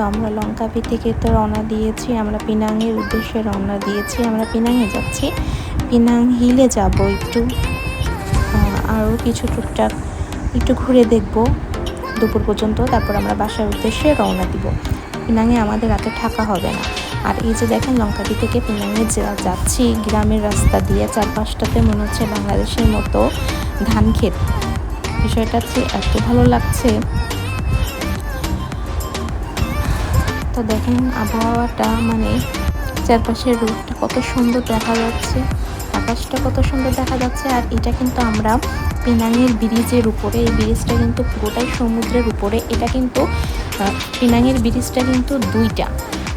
তো আমরা লঙ্কাপি থেকে তো রওনা দিয়েছি, আমরা পিনাংয়ের উদ্দেশ্যে রওনা দিয়েছি, আমরা পিনাংয়ে যাচ্ছি। পিনাং হিলে যাব একটু আরও কিছু টুকটাক একটু ঘুরে দেখব দুপুর পর্যন্ত, তারপর আমরা বাসার উদ্দেশ্যে রওনা দিব। পিনাংয়ে আমাদের রাতে থাকা হবে না। আর এই যে দেখেন লঙ্কাটি থেকে পিনাংয়ে যা- যাচ্ছি গ্রামের রাস্তা দিয়ে, চারপাশটাতে মনে হচ্ছে বাংলাদেশের মতো ধান ক্ষেত বিষয়টা এত ভালো লাগছে তো দেখেন, আবহাওয়াটা মানে চারপাশের রোডটা কত সুন্দর দেখা যাচ্ছে, আকাশটা কত সুন্দর দেখা যাচ্ছে, আর এটা কিন্তু আমরা পিনাঙের ব্রিজের উপরে, এই ব্রিজটা কিন্তু পুরোটাই সমুদ্রের উপরে, এটা কিন্তু পিনাঙের ব্রিজটা কিন্তু দুইটা।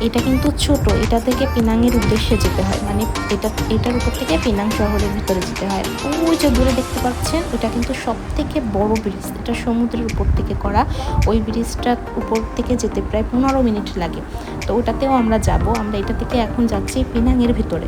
এটা কিন্তু ছোট, এটা থেকে পিনাংয়ের উদ্দেশ্যে যেতে হয়। মানে এটা, এটার উপর থেকে পিনাং শহরের ভিতরে যেতে হয়। ওই যে দূরে দেখতে পাচ্ছেন ওটা কিন্তু সব থেকে বড় ব্রিজ এটা সমুদ্রের উপর থেকে করা। ওই ব্রিজটার উপর থেকে যেতে প্রায় পনেরো মিনিট লাগে। তো ওটাতেও আমরা যাব। আমরা এটা থেকে এখন যাচ্ছি পিনাংয়ের ভিতরে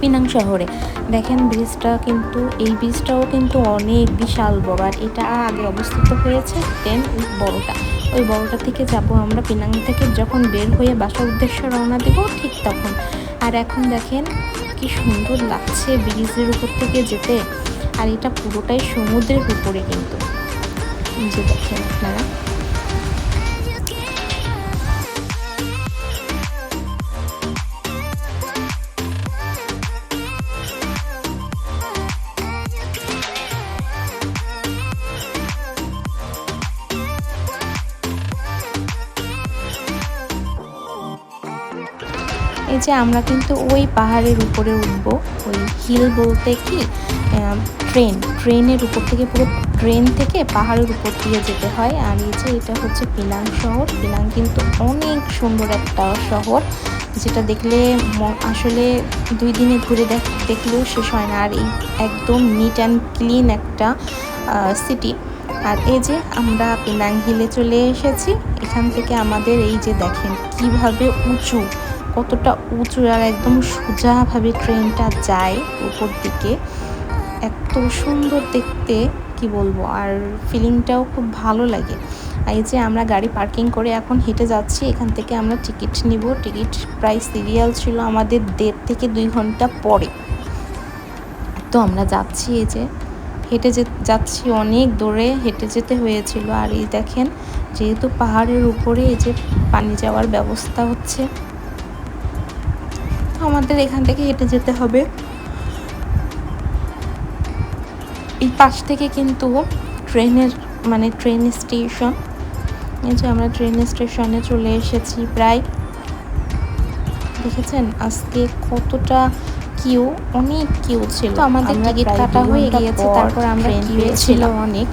পিনাং শহরে। দেখেন ব্রিজটা কিন্তু, এই ব্রিজটাও কিন্তু অনেক বিশাল বড়। আর এটা আগে অবস্থিত হয়েছে দেন বড়টা। ওই বড়টা থেকে যাব আমরা। পিনাং থেকে যখন বের হয়ে বাসার উদ্দেশ্যে রওনা দেব, ঠিক তখন। আর এখন দেখেন কি সুন্দর লাগছে ব্রিজের উপর থেকে যেতে। আর এটা পুরোটাই সমুদ্রের উপরে কিন্তু। যে দেখেন আপনারা। এই যে আমরা কিন্তু ওই পাহাড়ের উপরে উঠব, ওই হিল বলতে কি ট্রেন ট্রেনের উপর থেকে পুরো ট্রেন থেকে পাহাড়ের উপর দিয়ে যেতে হয়। আর এই যে এটা হচ্ছে পিনাং শহর। পিনাং কিন্তু অনেক সুন্দর একটা শহর, যেটা দেখলে আসলে দুই দিনে ঘুরে দেখ, দেখলেও শেষ হয় না। আর এই একদম নিট অ্যান্ড ক্লিন একটা সিটি আর এই যে আমরা পিনাং হিলে চলে এসেছি। এখান থেকে আমাদের এই যে দেখেন, কীভাবে উঁচু কতটা উঁচু আর একদম সোজাভাবে ট্রেনটা যায় উপর দিকে। এত সুন্দর দেখতে, কি বলব? আর ফিলিংটাও খুব ভালো লাগে। এই যে আমরা গাড়ি পার্কিং করে এখন হেঁটে যাচ্ছি, এখান থেকে আমরা টিকিট নিব। টিকিট প্রায় সিরিয়াল ছিল আমাদের দেড় থেকে দুই ঘণ্টা পরে। তো আমরা যাচ্ছি এই যে, হেঁটে যে, যাচ্ছি অনেক দূরে, হেঁটে যেতে হয়েছিল। আর এই দেখেন, যেহেতু পাহাড়ের উপরে এই যে পানি যাওয়ার ব্যবস্থা হচ্ছে আমাদের এখান থেকে হেঁটে যেতে হবে। এই পাশ থেকে কিন্তু ট্রেনের মানে ট্রেন স্টেশন। এই যে আমরা ট্রেন স্টেশনে চলে এসেছি প্রায়। দেখেছেন? আজকে কতটা কিউ অনেক কিউ ছিল। আমাদের টিকিট কাটা হয়ে গিয়েছে তারপর আমরা কিউ ছিল অনেক।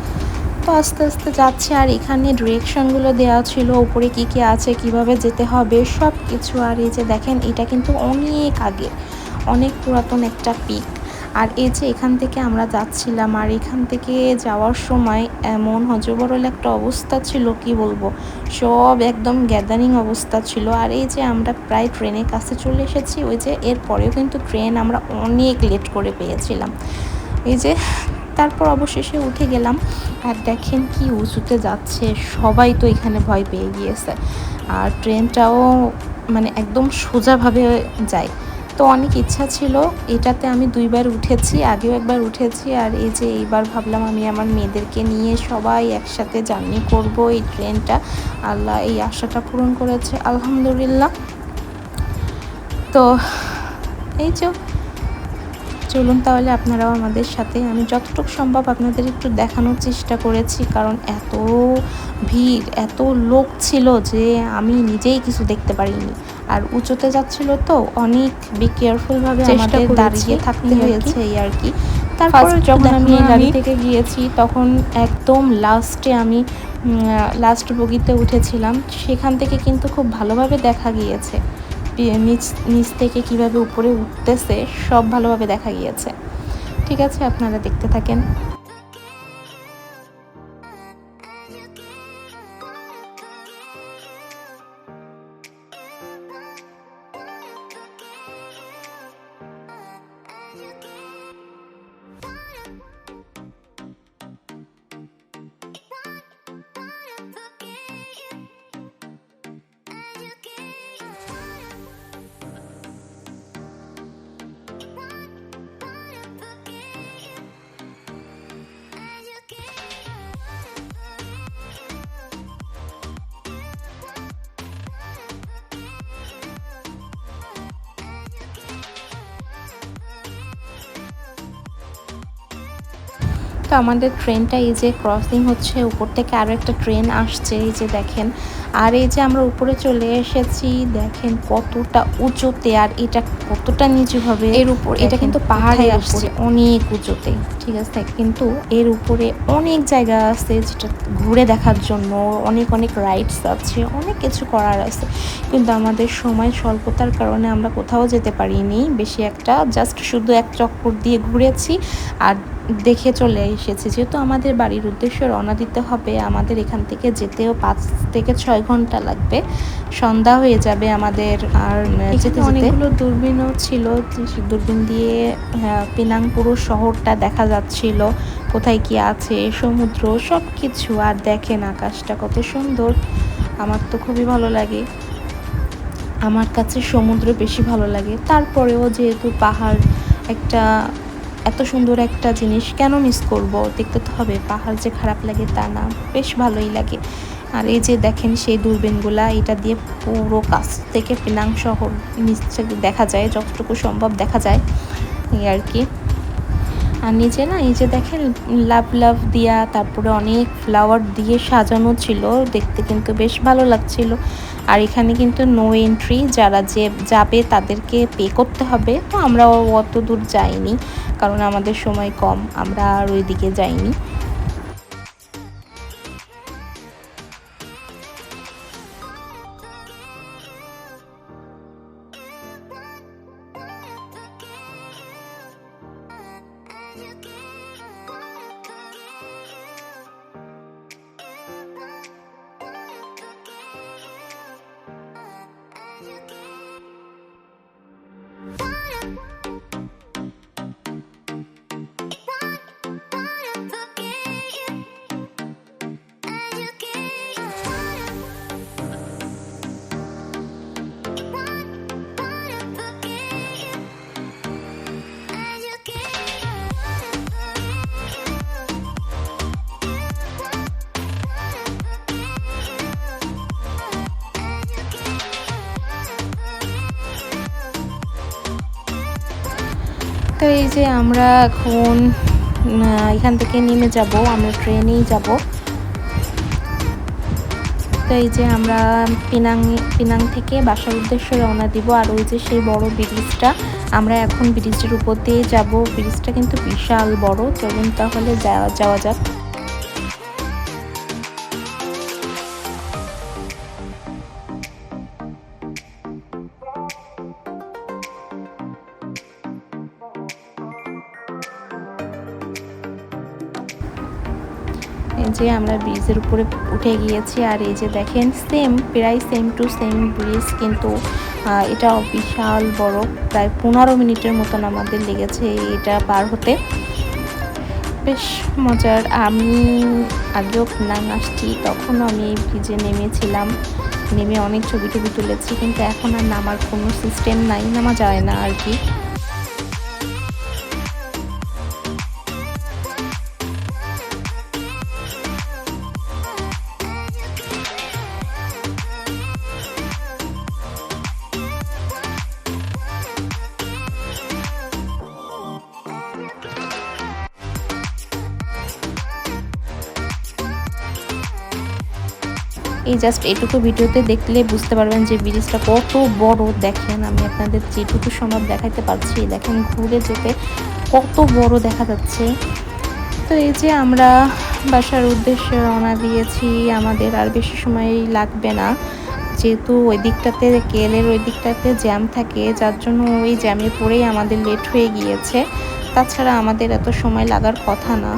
তো আস্তে আস্তে যাচ্ছে আর এখানে ডিরেকশনগুলো দেওয়া ছিল, উপরে কি কি আছে, কীভাবে যেতে হবে সব কিছু আর এই যে দেখেন, এটা কিন্তু অনেক আগে, অনেক পুরাতন একটা পিক আর এই যে এখান থেকে আমরা যাচ্ছিলাম, আর এখান থেকে যাওয়ার সময় এমন হজবরল একটা অবস্থা ছিল, কি বলব? সব একদম গ্যাদারিং অবস্থা ছিল। আর এই যে আমরা প্রায় ট্রেনের কাছে চলে এসেছি, ওই যে এরপরেও কিন্তু ট্রেন আমরা অনেক লেট করে পেয়েছিলাম। এই যে তারপর অবশেষে উঠে গেলাম আর দেখেন কি উঁচুতে যাচ্ছে। সবাই তো এখানে ভয় পেয়ে গিয়েছে। আর ট্রেনটাও মানে একদম সোজাভাবে যায়। তো অনেক ইচ্ছা ছিল। এটাতে আমি দুইবার উঠেছি, আগেও একবার উঠেছি। আর এই যে এইবার ভাবলাম আমি আমার মেয়েদেরকে নিয়ে সবাই একসাথে জার্নি করব এই ট্রেনটা। আল্লাহ এই আশাটা পূরণ করেছে, আলহামদুলিল্লাহ। তো এই যে চলুন তাহলে আপনারাও আমাদের সাথে। আমি যতটুকু সম্ভব আপনাদের একটু দেখানোর চেষ্টা করেছি কারণ এত ভিড় এত লোক ছিল যে আমি নিজেই কিছু দেখতে পারিনি। আর উঁচুতে যাচ্ছিল তো অনেক বি কেয়ারফুলভাবে চেষ্টা আমাদের দাঁড়িয়ে থাকতে। হয়েছে এই আর কি। তারপর যখন আমি গাড়ি থেকে গিয়েছি তখন একদম লাস্টে আমি লাস্ট বগিতে উঠেছিলাম। সেখান থেকে কিন্তু খুব ভালোভাবে দেখা গিয়েছে। নিচ নিচ থেকে কীভাবে উপরে উঠতেছে, সব ভালোভাবে দেখা গিয়েছে। ঠিক আছে, আপনারা দেখতে থাকেন। তো আমাদের ট্রেনটা এই যে ক্রসিং হচ্ছে, উপর থেকে আরও একটা ট্রেন আসছে, এই যে দেখেন। আর এই যে আমরা উপরে চলে এসেছি দেখেন কতটা উঁচুতে আর এটা কতটা নিচু হবে। এর উপর এটা কিন্তু পাহাড়ে আসছে। অনেক উঁচুতে ঠিক আছে? কিন্তু এর উপরে অনেক জায়গা আছে যেটা ঘুরে দেখার জন্য অনেক অনেক রাইডস আছে অনেক কিছু করার আছে। কিন্তু আমাদের সময় স্বল্পতার কারণে আমরা কোথাও যেতে পারিনি। বেশি একটা জাস্ট শুধু এক চক্কর দিয়ে ঘুরেছি আর দেখে চলে এসেছি। যেহেতু আমাদের বাড়ির উদ্দেশ্যে রওনা দিতে হবে আমাদের এখান থেকে যেতেও পাঁচ থেকে ছয় ঘণ্টা লাগবে। সন্ধ্যা হয়ে যাবে আমাদের আর যেতে অনেকগুলো দূরবীনও ছিল দূরবীন দিয়ে পিনাং পুরো শহরটা দেখা যাচ্ছিল। কোথায় কি আছে সমুদ্র সব কিছু আর দেখেন আকাশটা কত সুন্দর। আমার তো খুবই ভালো লাগে। আমার কাছে সমুদ্র বেশি ভালো লাগে। তারপরেও যেহেতু পাহাড় একটা এত সুন্দর একটা জিনিস কেন মিস করব? দেখতে তো হবে পাহাড় যে খারাপ লাগে তা না বেশ ভালোই লাগে। আর এই যে দেখেন সেই দূরবীনগুলা, এটা দিয়ে পুরো কাছ থেকে পিনাং শহর নিচে দেখা যায়, যতটুকু সম্ভব দেখা যায় এই আর কি। আর নিচে না, এই যে দেখেন লাভ লাভ দিয়া, তারপরে অনেক ফ্লাওয়ার দিয়ে সাজানো ছিল, দেখতে কিন্তু বেশ ভালো লাগছিল। আর এখানে কিন্তু নো এন্ট্রি যারা যে যাবে তাদেরকে পে করতে হবে, তো আমরা অত দূর যাইনি, কারণ আমাদের সময় কম, আমরা আর ওইদিকে যাইনি। you তো এই যে আমরা এখন এখান থেকে নেমে যাব, আমরা ট্রেনেই যাব। তো এই যে আমরা পিনাং পিনাং থেকে বাসার উদ্দেশ্যে রওনা দিব, আর ওই যে সেই বড় ব্রিজটা, আমরা এখন ব্রিজের উপর দিয়ে যাব। ব্রিজটা কিন্তু বিশাল বড়, চলুন তাহলে যাওয়া যাওয়া যাক। যে আমরা ব্রিজের উপরে উঠে গিয়েছি আর এই যে দেখেন সেম প্রায় সেম টু সেম ব্রিজ কিন্তু এটা বিশাল বড়, প্রায় পনেরো মিনিটের মতন আমাদের লেগেছে এটা পার হতে। বেশ মজার, আমি আগেও পিনাং আসছি তখনও আমি এই ব্রিজে নেমেছিলাম, নেমে অনেক ছবি টবি তুলেছি, কিন্তু এখন আর নামার কোনো সিস্টেম নাই, নামা যায় না আর কি। জাস্ট এটুকু ভিডিওতে দেখলে বুঝতে পারবেন যে ব্রিজটা কত বড়। দেখেন, আমি আপনাদের যেটুকু সম্ভব দেখাতে পারছি। দেখেন, ঘুরে যেতে কত বড় দেখা যাচ্ছে। তো এই যে আমরা বাসার উদ্দেশ্যে রওনা দিয়েছি, আমাদের আর বেশি সময় লাগবে না। যেহেতু ওই দিকটাতে কেলের ওই দিকটাতে জ্যাম থাকে, যার জন্য ওই জ্যামে পড়েই আমাদের লেট হয়ে গিয়েছে। তাছাড়া আমাদের এত সময় লাগার কথা না।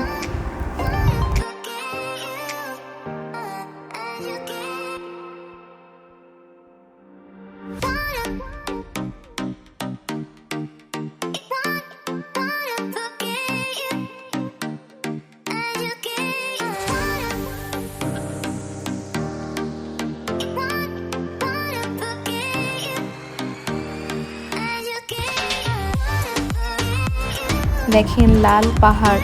দেখেন লাল পাহাড়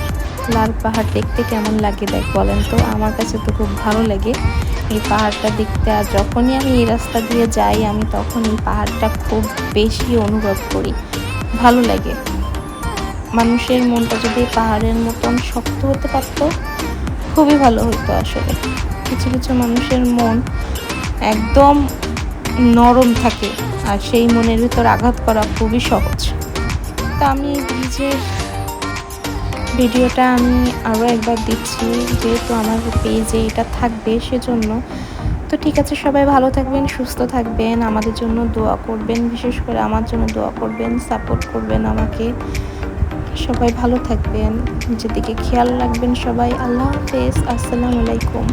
লাল পাহাড় দেখতে কেমন লাগে দেখ বলেন তো? আমার কাছে তো খুব ভালো লাগে এই পাহাড়টা দেখতে। আর যখনই আমি এই রাস্তা দিয়ে যাই, আমি তখন এই পাহাড়টা খুব বেশি অনুভব করি। ভালো লাগে। মানুষের মনটা যদি পাহাড়ের মতন শক্ত হতে পারত, খুবই ভালো হতো আসলে। কিছু কিছু মানুষের মন একদম নরম থাকে, আর সেই মনের ভিতর আঘাত করা খুবই সহজ। তা আমি ব্রিজের ভিডিওটা আমি আরও একবার দিচ্ছি, যেহেতু আমার পেজে এটা থাকবে সেজন্য। তো ঠিক আছে, সবাই ভালো থাকবেন, সুস্থ থাকবেন, আমাদের জন্য দোয়া করবেন, বিশেষ করে আমার জন্য দোয়া করবেন, সাপোর্ট করবেন আমাকে। সবাই ভালো থাকবেন, নিজের দিকে খেয়াল রাখবেন সবাই। আল্লাহ হাফেজ, আসসালামু আলাইকুম।